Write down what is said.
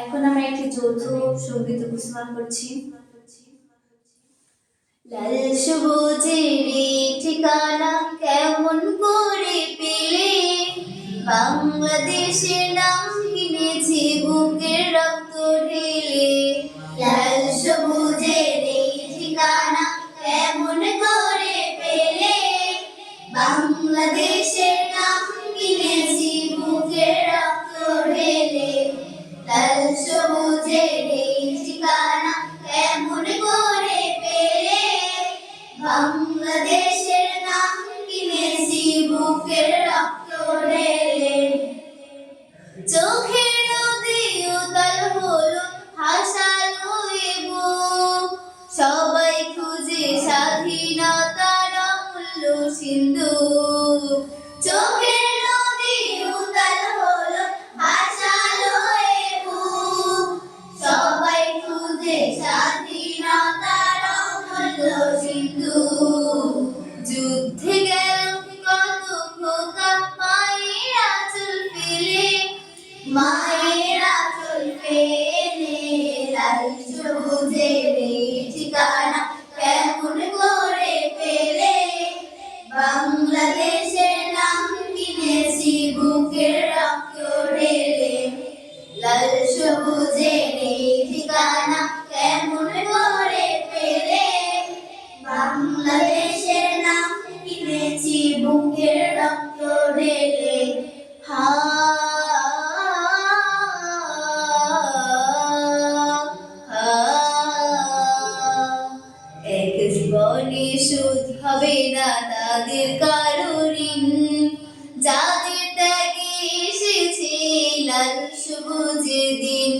এখন আমরা একটি যৌথ সংগীত উপস্থাপন করছি। লাল সবুজের ঠিকানা কেমন করে পেলে? বাংলাদেশের নাম কিনেছি বুকের রক্ত ঢেলে। লাল সবুজের ঠিকানা কেমন করে পেলে? বাংলাদেশের লাল সবুজের এই ঠিকানা কেমন করে পেলে? সবাই খুঁজে স্বাধীনতার অমূল্য সিন্ধু। চোখের গেল কত খোকা আঁচল ফেলে, মায়ের আঁচল ফেলে লাল সবুজের ঠিকানা কেমন করে পেলে? বাংলাদেশের নাম কিনেছি বুকের রক্ত ঢেলে, লাল সবুজের শোধ হবে না তাদের কারোরই যাদের ত্যাগে এসেছে লাল সবুজের দিন